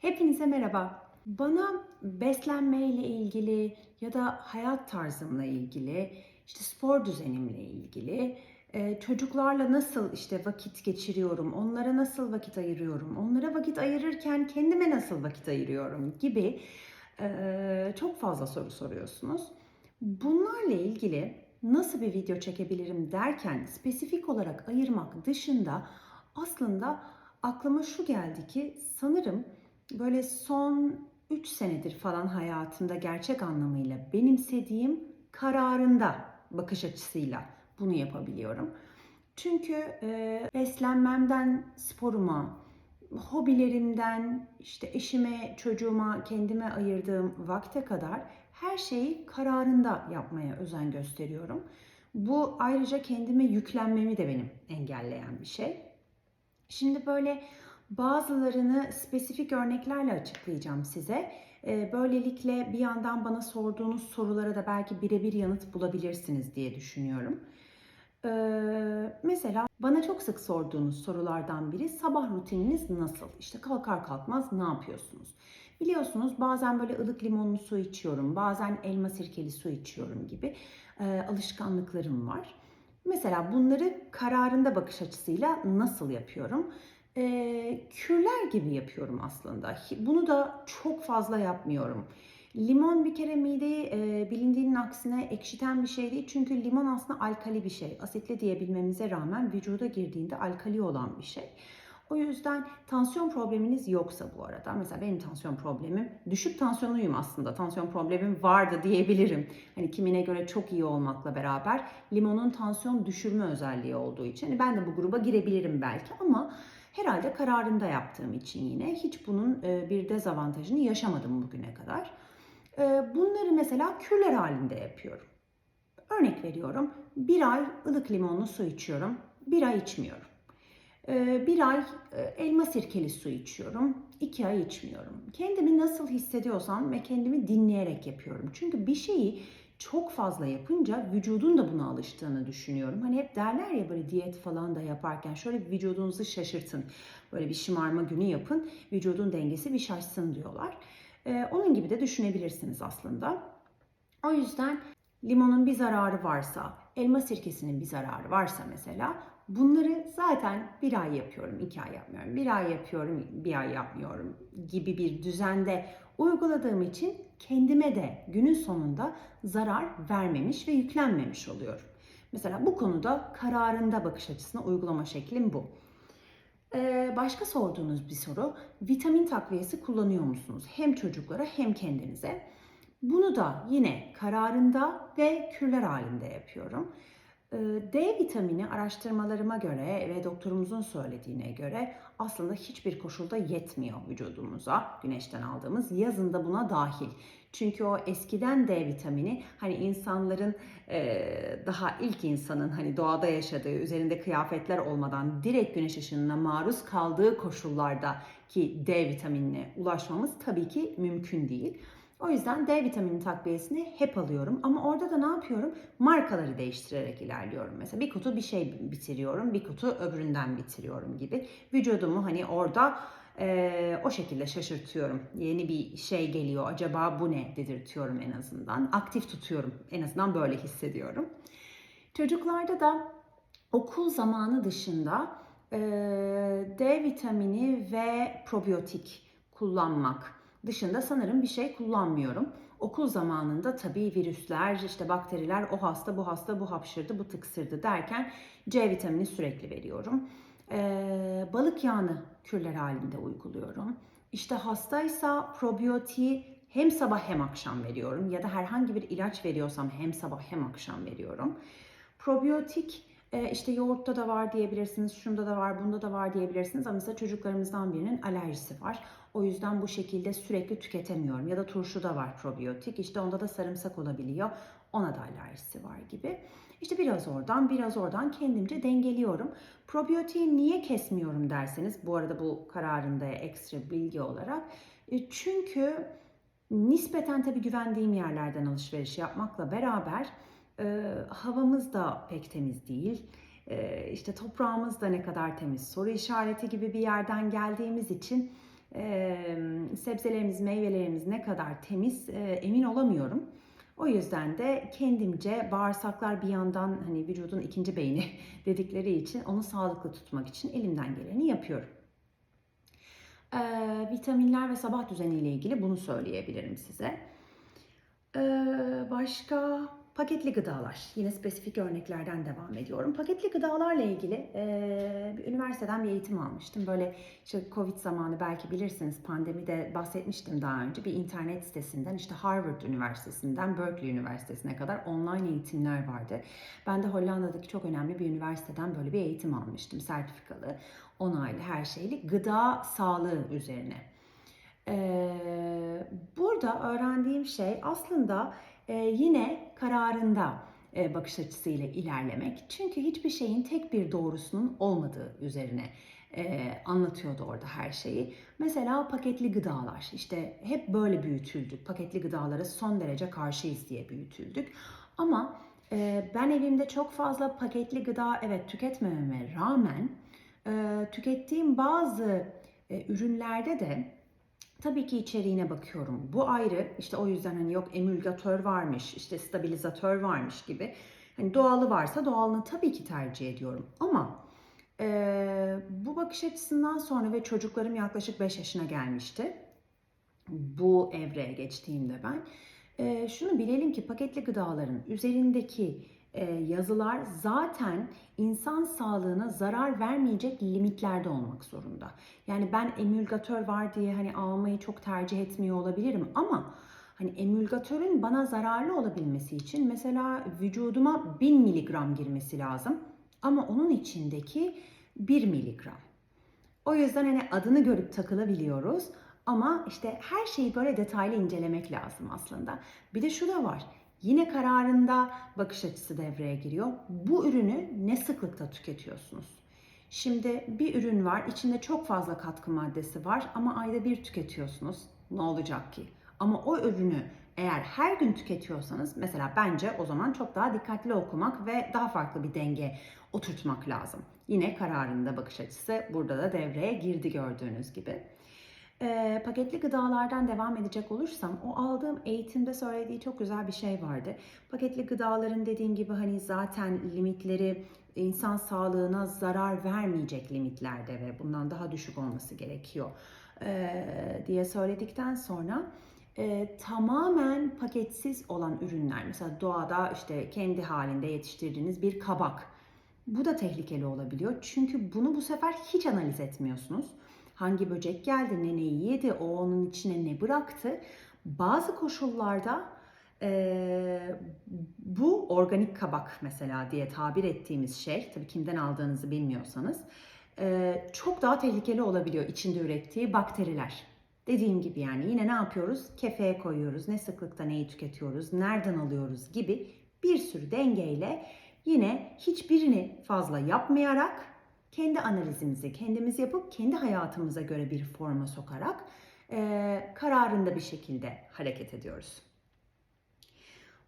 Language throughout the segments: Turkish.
Hepinize merhaba. Bana beslenmeyle ilgili ya da hayat tarzımla ilgili, işte spor düzenimle ilgili, e, çocuklarla nasıl işte vakit geçiriyorum, onlara nasıl vakit ayırıyorum, onlara vakit ayırırken kendime nasıl vakit ayırıyorum gibi e, çok fazla soru soruyorsunuz. Bunlarla ilgili nasıl bir video çekebilirim derken spesifik olarak ayırmak dışında aslında aklıma şu geldi ki sanırım böyle son 3 senedir falan hayatımda gerçek anlamıyla benimsediğim kararında bakış açısıyla bunu yapabiliyorum. Çünkü e, beslenmemden sporuma, hobilerimden işte eşime, çocuğuma, kendime ayırdığım vakte kadar her şeyi kararında yapmaya özen gösteriyorum. Bu ayrıca kendime yüklenmemi de benim engelleyen bir şey. Şimdi böyle bazılarını spesifik örneklerle açıklayacağım size. Ee, Böylelikle bir yandan bana sorduğunuz sorulara da belki birebir yanıt bulabilirsiniz diye düşünüyorum. Ee, mesela bana çok sık sorduğunuz sorulardan biri sabah rutininiz nasıl? İşte kalkar kalkmaz ne yapıyorsunuz? Biliyorsunuz bazen böyle ılık limonlu su içiyorum, bazen elma sirkeli su içiyorum gibi e, alışkanlıklarım var. Mesela bunları kararında bakış açısıyla nasıl yapıyorum? E, kürler gibi yapıyorum aslında. Bunu da çok fazla yapmıyorum. Limon bir kere mideyi e, bilindiğinin aksine ekşiten bir şey değil. Çünkü limon aslında alkali bir şey. Asitli diyebilmemize rağmen vücuda girdiğinde alkali olan bir şey. O yüzden tansiyon probleminiz yoksa bu arada, mesela benim tansiyon problemim, düşük tansiyonluyum aslında, tansiyon problemim vardı diyebilirim. Hani kimine göre çok iyi olmakla beraber limonun tansiyon düşürme özelliği olduğu için hani ben de bu gruba girebilirim belki ama herhalde kararında yaptığım için yine hiç bunun e, bir dezavantajını yaşamadım bugüne kadar. E, Bunları mesela kürler halinde yapıyorum. Örnek veriyorum, bir ay ılık limonlu su içiyorum, bir ay içmiyorum. Ee, Bir ay e, elma sirkeli su içiyorum. iki ay içmiyorum. Kendimi nasıl hissediyorsam ve kendimi dinleyerek yapıyorum. Çünkü bir şeyi çok fazla yapınca vücudun da buna alıştığını düşünüyorum. Hani hep derler ya böyle diyet falan da yaparken şöyle vücudunuzu şaşırtın. Böyle bir şımarma günü yapın. Vücudun dengesi bir şaşsın diyorlar. Ee, Onun gibi de düşünebilirsiniz aslında. O yüzden limonun bir zararı varsa, elma sirkesinin bir zararı varsa mesela bunları zaten bir ay yapıyorum, iki ay yapmıyorum, bir ay yapıyorum, bir ay yapmıyorum gibi bir düzende uyguladığım için kendime de günün sonunda zarar vermemiş ve yüklenmemiş oluyorum. Mesela bu konuda kararında bakış açısına uygulama şeklim bu. Ee, başka sorduğunuz bir soru, vitamin takviyesi kullanıyor musunuz? Hem çocuklara hem kendinize. Bunu da yine kararında ve kürler halinde yapıyorum. Ee, D vitamini araştırmalarıma göre ve doktorumuzun söylediğine göre aslında hiçbir koşulda yetmiyor vücudumuza güneşten aldığımız. Yazın da buna dahil. Çünkü o eskiden D vitamini hani insanların e, daha ilk insanın hani doğada yaşadığı üzerinde kıyafetler olmadan direkt güneş ışınına maruz kaldığı koşullarda ki D vitaminine ulaşmamız tabii ki mümkün değil. O yüzden D vitamini takviyesini hep alıyorum. Ama orada da ne yapıyorum? Markaları değiştirerek ilerliyorum. Mesela bir kutu bir şey bitiriyorum, bir kutu öbüründen bitiriyorum gibi. Vücudumu hani orada e, o şekilde şaşırtıyorum. Yeni bir şey geliyor, acaba bu ne dedirtiyorum en azından. Aktif tutuyorum, en azından böyle hissediyorum. Çocuklarda da okul zamanı dışında e, D vitamini ve probiyotik kullanmak dışında sanırım bir şey kullanmıyorum. Okul zamanında tabii virüsler, işte bakteriler, o hasta, bu hasta, bu hapşırdı, bu tıksırdı derken C vitamini sürekli veriyorum. Ee, balık yağını kürler halinde uyguluyorum. İşte hastaysa probiyotiği hem sabah hem akşam veriyorum ya da herhangi bir ilaç veriyorsam hem sabah hem akşam veriyorum. Probiyotik e, işte yoğurtta da var diyebilirsiniz, şunda da var, bunda da var diyebilirsiniz ama mesela çocuklarımızdan birinin alerjisi var. O yüzden bu şekilde sürekli tüketemiyorum. Ya da turşuda var probiyotik, işte onda da sarımsak olabiliyor. Ona da alerjisi var gibi. İşte biraz oradan, biraz oradan kendimce dengeliyorum. Probiyotiği niye kesmiyorum derseniz, bu arada bu kararında ekstra bilgi olarak. E, çünkü nispeten tabii güvendiğim yerlerden alışveriş yapmakla beraber e, havamız da pek temiz değil. E, işte toprağımız da ne kadar temiz soru işareti gibi bir yerden geldiğimiz için e, sebzelerimiz, meyvelerimiz ne kadar temiz e, emin olamıyorum. O yüzden de kendimce bağırsaklar bir yandan hani vücudun ikinci beyni dedikleri için onu sağlıklı tutmak için elimden geleni yapıyorum. Ee, vitaminler ve sabah düzeniyle ilgili bunu söyleyebilirim size. Ee, başka paketli gıdalar. Yine spesifik örneklerden devam ediyorum. Paketli gıdalarla ilgili e, bir üniversiteden bir eğitim almıştım. Böyle işte Covid zamanı belki bilirsiniz pandemide bahsetmiştim daha önce. Bir internet sitesinden işte Harvard Üniversitesi'nden Berkeley Üniversitesi'ne kadar online eğitimler vardı. Ben de Hollanda'daki çok önemli bir üniversiteden böyle bir eğitim almıştım. Sertifikalı, onaylı, her şeyli gıda sağlığı üzerine. Ee, burada öğrendiğim şey aslında yine kararında e, bakış açısıyla ilerlemek. Çünkü hiçbir şeyin tek bir doğrusunun olmadığı üzerine e, anlatıyordu orada her şeyi. Mesela paketli gıdalar işte hep böyle büyütüldük. Paketli gıdalara son derece karşıyız diye büyütüldük. Ama e, ben evimde çok fazla paketli gıda evet tüketmememe rağmen tükettiğim bazı ürünlerde de Tabii ki içeriğine bakıyorum. Bu ayrı. İşte o yüzden hani yok emülgatör varmış, işte stabilizatör varmış gibi. Hani doğalı varsa doğalını tabii ki tercih ediyorum. Ama e, bu bakış açısından sonra ve çocuklarım yaklaşık 5 yaşına gelmişti. Bu evreye geçtiğimde ben. E, şunu bilelim ki paketli gıdaların üzerindeki yazılar zaten insan sağlığına zarar vermeyecek limitlerde olmak zorunda. Yani ben emülgatör var diye hani almayı çok tercih etmiyor olabilirim ama hani emülgatörün bana zararlı olabilmesi için mesela vücuduma 1000 miligram girmesi lazım ama onun içindeki 1 miligram. O yüzden hani adını görüp takılabiliyoruz ama işte her şeyi böyle detaylı incelemek lazım aslında. Bir de şu da var. Yine kararında bakış açısı devreye giriyor. Bu ürünü ne sıklıkta tüketiyorsunuz? Şimdi bir ürün var, içinde çok fazla katkı maddesi var ama ayda bir tüketiyorsunuz. Ne olacak ki? Ama o ürünü eğer her gün tüketiyorsanız mesela bence o zaman çok daha dikkatli okumak ve daha farklı bir denge oturtmak lazım. Yine kararında bakış açısı burada da devreye girdi gördüğünüz gibi. E, paketli gıdalardan devam edecek olursam o aldığım eğitimde söylediği çok güzel bir şey vardı. Paketli gıdaların dediğim gibi hani zaten limitleri insan sağlığına zarar vermeyecek limitlerde ve bundan daha düşük olması gerekiyor e, diye söyledikten sonra e, tamamen paketsiz olan ürünler mesela doğada işte kendi halinde yetiştirdiğiniz bir kabak bu da tehlikeli olabiliyor çünkü bunu bu sefer hiç analiz etmiyorsunuz hangi böcek geldi, ne neyi yedi, o onun içine ne bıraktı. Bazı koşullarda e, bu organik kabak mesela diye tabir ettiğimiz şey, tabii kimden aldığınızı bilmiyorsanız, e, çok daha tehlikeli olabiliyor içinde ürettiği bakteriler. Dediğim gibi yani yine ne yapıyoruz? Kefeye koyuyoruz, ne sıklıkta neyi tüketiyoruz, nereden alıyoruz gibi bir sürü dengeyle yine hiçbirini fazla yapmayarak kendi analizimizi kendimiz yapıp kendi hayatımıza göre bir forma sokarak e, kararında bir şekilde hareket ediyoruz.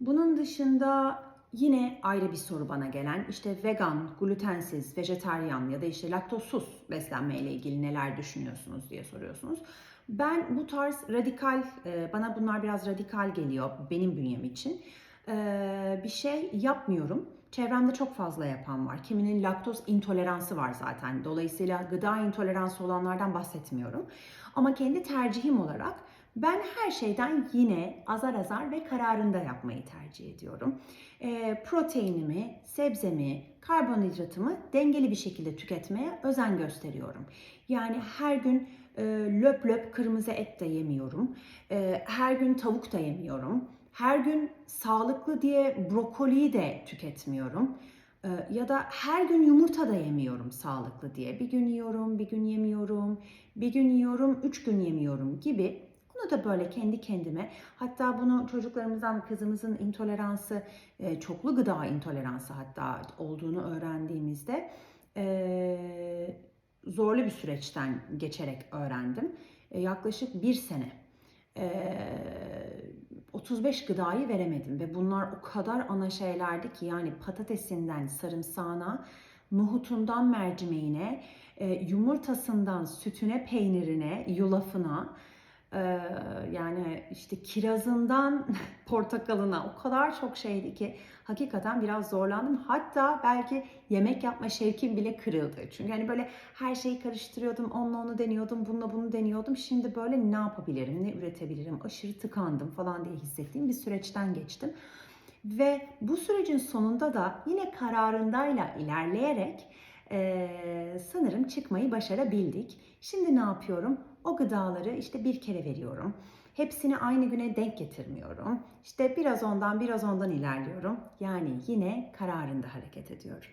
Bunun dışında yine ayrı bir soru bana gelen işte vegan, glutensiz, vejetaryen ya da işte laktozsuz beslenme ile ilgili neler düşünüyorsunuz diye soruyorsunuz. Ben bu tarz radikal, bana bunlar biraz radikal geliyor benim bünyem için. Bir şey yapmıyorum. Çevremde çok fazla yapan var. Kiminin laktoz intoleransı var zaten. Dolayısıyla gıda intoleransı olanlardan bahsetmiyorum. Ama kendi tercihim olarak ben her şeyden yine azar azar ve kararında yapmayı tercih ediyorum. E, proteinimi, sebzemi, karbonhidratımı dengeli bir şekilde tüketmeye özen gösteriyorum. Yani her gün e, löp löp kırmızı et de yemiyorum. E, her gün tavuk da yemiyorum. Her gün sağlıklı diye brokoliyi de tüketmiyorum. Ee, ya da her gün yumurta da yemiyorum sağlıklı diye. Bir gün yiyorum, bir gün yemiyorum, bir gün yiyorum, üç gün yemiyorum gibi. Bunu da böyle kendi kendime, hatta bunu çocuklarımızdan kızımızın intoleransı, e, çoklu gıda intoleransı hatta olduğunu öğrendiğimizde e, zorlu bir süreçten geçerek öğrendim. E, yaklaşık bir sene 35 gıdayı veremedim ve bunlar o kadar ana şeylerdi ki yani patatesinden sarımsağına, nohutundan mercimeğine, yumurtasından sütüne, peynirine, yulafına Ee, yani işte kirazından portakalına o kadar çok şeydi ki hakikaten biraz zorlandım. Hatta belki yemek yapma şevkim bile kırıldı. Çünkü hani böyle her şeyi karıştırıyordum. Onunla onu deniyordum, bununla bunu deniyordum. Şimdi böyle ne yapabilirim, ne üretebilirim, aşırı tıkandım falan diye hissettiğim bir süreçten geçtim. Ve bu sürecin sonunda da yine kararındayla ilerleyerek eee, sanırım çıkmayı başarabildik. Şimdi ne yapıyorum? O gıdaları işte bir kere veriyorum. Hepsini aynı güne denk getirmiyorum. İşte biraz ondan biraz ondan ilerliyorum. Yani yine kararında hareket ediyorum.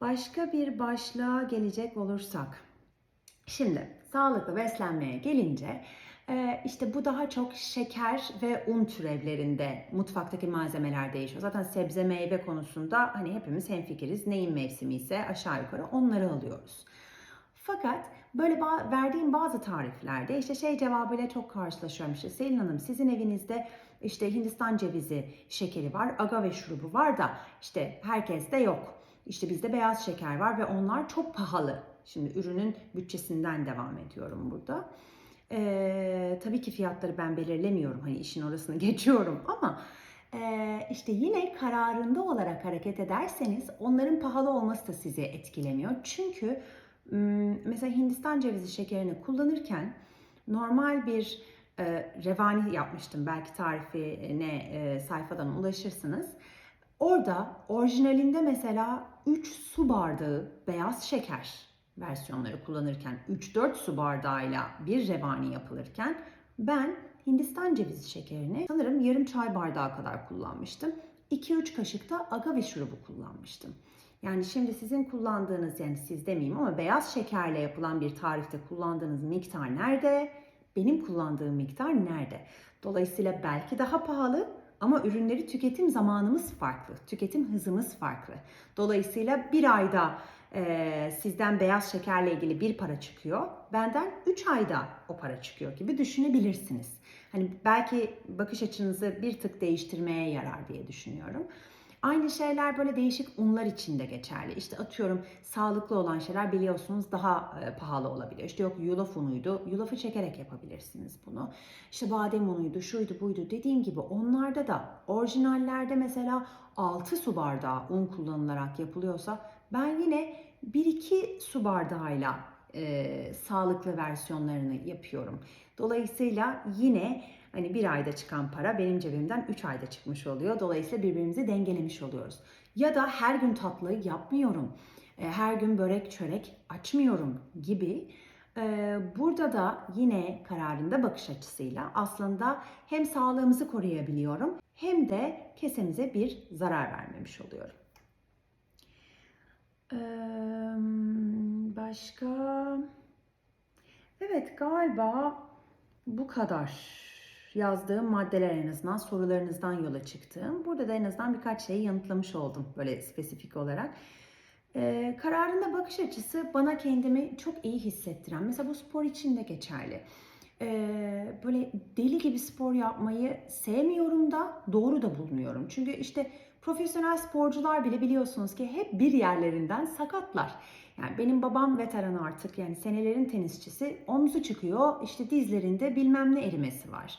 Başka bir başlığa gelecek olursak. Şimdi sağlıklı beslenmeye gelince e, işte bu daha çok şeker ve un türevlerinde mutfaktaki malzemeler değişiyor. Zaten sebze meyve konusunda hani hepimiz hemfikiriz. Neyin mevsimi ise aşağı yukarı onları alıyoruz. Fakat böyle ba- verdiğim bazı tariflerde işte şey cevabıyla çok karşılaşıyorum. İşte Selin Hanım sizin evinizde işte Hindistan cevizi şekeri var, agave şurubu var da işte herkeste yok. İşte bizde beyaz şeker var ve onlar çok pahalı. Şimdi ürünün bütçesinden devam ediyorum burada. Ee, tabii ki fiyatları ben belirlemiyorum. Hani işin orasını geçiyorum ama e, işte yine kararında olarak hareket ederseniz onların pahalı olması da sizi etkilemiyor. Çünkü mesela Hindistan cevizi şekerini kullanırken normal bir e, revani yapmıştım. Belki tarifine e, sayfadan ulaşırsınız. Orada orijinalinde mesela 3 su bardağı beyaz şeker versiyonları kullanırken 3-4 su bardağıyla bir revani yapılırken ben Hindistan cevizi şekerini sanırım yarım çay bardağı kadar kullanmıştım. 2-3 kaşık da agave şurubu kullanmıştım. Yani şimdi sizin kullandığınız yani siz demeyeyim ama beyaz şekerle yapılan bir tarifte kullandığınız miktar nerede? Benim kullandığım miktar nerede? Dolayısıyla belki daha pahalı ama ürünleri tüketim zamanımız farklı, tüketim hızımız farklı. Dolayısıyla bir ayda e, sizden beyaz şekerle ilgili bir para çıkıyor, benden 3 ayda o para çıkıyor gibi düşünebilirsiniz. Hani belki bakış açınızı bir tık değiştirmeye yarar diye düşünüyorum. Aynı şeyler böyle değişik unlar için de geçerli. İşte atıyorum sağlıklı olan şeyler biliyorsunuz daha e, pahalı olabiliyor. İşte yok yulaf unuydu. Yulafı çekerek yapabilirsiniz bunu. İşte badem unuydu, şuydu buydu. Dediğim gibi onlarda da orijinallerde mesela 6 su bardağı un kullanılarak yapılıyorsa ben yine 1-2 su bardağıyla e, sağlıklı versiyonlarını yapıyorum. Dolayısıyla yine hani bir ayda çıkan para benim cebimden 3 ayda çıkmış oluyor. Dolayısıyla birbirimizi dengelemiş oluyoruz. Ya da her gün tatlı yapmıyorum. E, Her gün börek çörek açmıyorum gibi. E, Burada da yine kararında bakış açısıyla aslında hem sağlığımızı koruyabiliyorum hem de kesemize bir zarar vermemiş oluyorum. Eee, Başka? Evet galiba bu kadar yazdığım maddeler en azından sorularınızdan yola çıktığım. Burada da en azından birkaç şeyi yanıtlamış oldum böyle spesifik olarak. Ee, kararında bakış açısı bana kendimi çok iyi hissettiren. Mesela bu spor için de geçerli. Ee, böyle deli gibi spor yapmayı sevmiyorum da doğru da bulmuyorum. Çünkü işte profesyonel sporcular bile biliyorsunuz ki hep bir yerlerinden sakatlar. Yani benim babam veteran artık yani senelerin tenisçisi omzu çıkıyor işte dizlerinde bilmem ne erimesi var.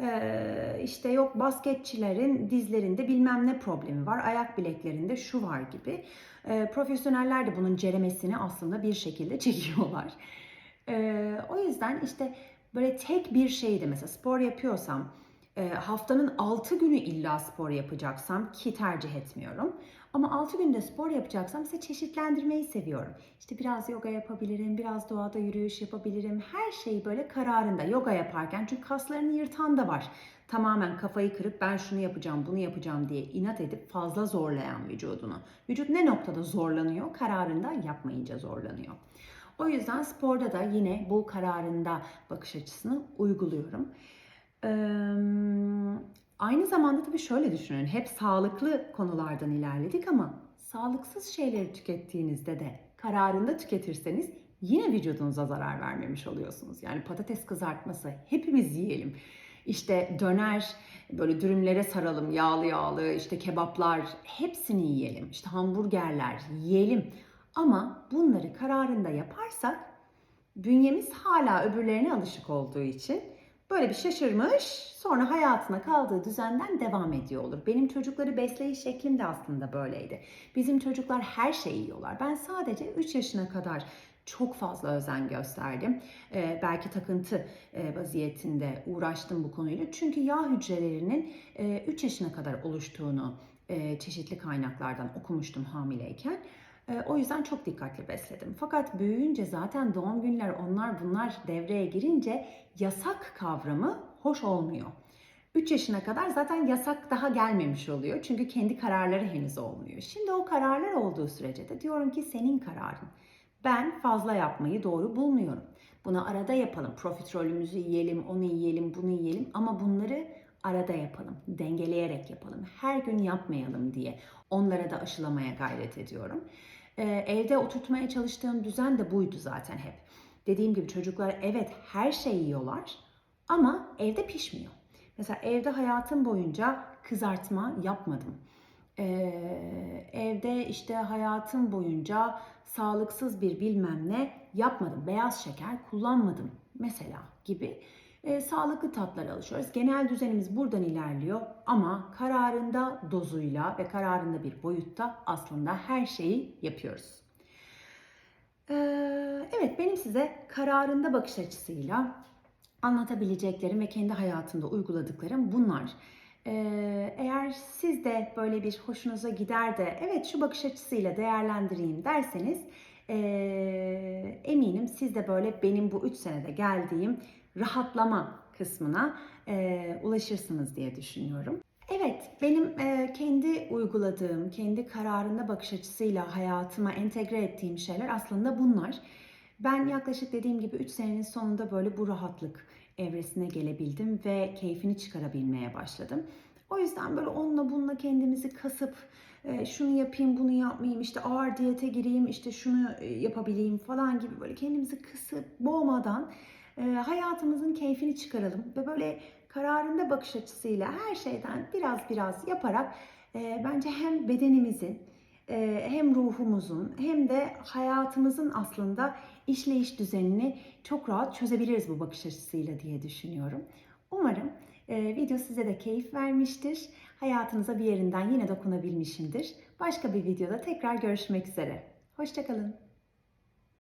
Ee, işte yok basketçilerin dizlerinde bilmem ne problemi var ayak bileklerinde şu var gibi. Ee, profesyoneller de bunun ceremesini aslında bir şekilde çekiyorlar. Ee, o yüzden işte böyle tek bir şeyde mesela spor yapıyorsam e, haftanın 6 günü illa spor yapacaksam ki tercih etmiyorum. Ama 6 günde spor yapacaksam ise çeşitlendirmeyi seviyorum. İşte biraz yoga yapabilirim, biraz doğada yürüyüş yapabilirim. Her şey böyle kararında yoga yaparken çünkü kaslarını yırtan da var. Tamamen kafayı kırıp ben şunu yapacağım, bunu yapacağım diye inat edip fazla zorlayan vücudunu. Vücut ne noktada zorlanıyor? Kararında yapmayınca zorlanıyor. O yüzden sporda da yine bu kararında bakış açısını uyguluyorum. Ee, aynı zamanda tabii şöyle düşünün. Hep sağlıklı konulardan ilerledik ama sağlıksız şeyleri tükettiğinizde de kararında tüketirseniz yine vücudunuza zarar vermemiş oluyorsunuz. Yani patates kızartması hepimiz yiyelim. İşte döner, böyle dürümlere saralım, yağlı yağlı, işte kebaplar hepsini yiyelim. İşte hamburgerler yiyelim. Ama bunları kararında yaparsak bünyemiz hala öbürlerine alışık olduğu için böyle bir şaşırmış sonra hayatına kaldığı düzenden devam ediyor olur. Benim çocukları besleyiş şeklim de aslında böyleydi. Bizim çocuklar her şeyi yiyorlar. Ben sadece 3 yaşına kadar çok fazla özen gösterdim. Ee, belki takıntı e, vaziyetinde uğraştım bu konuyla. Çünkü yağ hücrelerinin e, 3 yaşına kadar oluştuğunu e, çeşitli kaynaklardan okumuştum hamileyken. E, o yüzden çok dikkatli besledim. Fakat büyüyünce zaten doğum günler onlar bunlar devreye girince yasak kavramı hoş olmuyor. 3 yaşına kadar zaten yasak daha gelmemiş oluyor. Çünkü kendi kararları henüz olmuyor. Şimdi o kararlar olduğu sürece de diyorum ki senin kararın. Ben fazla yapmayı doğru bulmuyorum. Bunu arada yapalım. Profiterolümüzü yiyelim, onu yiyelim, bunu yiyelim ama bunları arada yapalım. Dengeleyerek yapalım. Her gün yapmayalım diye onlara da aşılamaya gayret ediyorum. Ee, evde oturtmaya çalıştığım düzen de buydu zaten hep. Dediğim gibi çocuklar evet her şeyi yiyorlar ama evde pişmiyor. Mesela evde hayatım boyunca kızartma yapmadım. Ee, evde işte hayatım boyunca sağlıksız bir bilmem ne yapmadım. Beyaz şeker kullanmadım mesela gibi e, sağlıklı tatlara alışıyoruz. Genel düzenimiz buradan ilerliyor ama kararında dozuyla ve kararında bir boyutta aslında her şeyi yapıyoruz. Ee, evet benim size kararında bakış açısıyla anlatabileceklerim ve kendi hayatımda uyguladıklarım bunlar. Ee, eğer siz de böyle bir hoşunuza gider de evet şu bakış açısıyla değerlendireyim derseniz ee, eminim siz de böyle benim bu 3 senede geldiğim rahatlama kısmına ee, ulaşırsınız diye düşünüyorum. Evet, benim e, kendi uyguladığım, kendi kararında bakış açısıyla hayatıma entegre ettiğim şeyler aslında bunlar. Ben yaklaşık dediğim gibi 3 senenin sonunda böyle bu rahatlık evresine gelebildim ve keyfini çıkarabilmeye başladım. O yüzden böyle onunla bununla kendimizi kasıp e, şunu yapayım bunu yapmayayım işte ağır diyete gireyim işte şunu e, yapabileyim falan gibi böyle kendimizi kısıp boğmadan e, hayatımızın keyfini çıkaralım ve böyle kararında bakış açısıyla her şeyden biraz biraz yaparak e, bence hem bedenimizin e, hem ruhumuzun hem de hayatımızın aslında işleyiş düzenini çok rahat çözebiliriz bu bakış açısıyla diye düşünüyorum. Umarım e, video size de keyif vermiştir. Hayatınıza bir yerinden yine dokunabilmişimdir. Başka bir videoda tekrar görüşmek üzere. Hoşçakalın.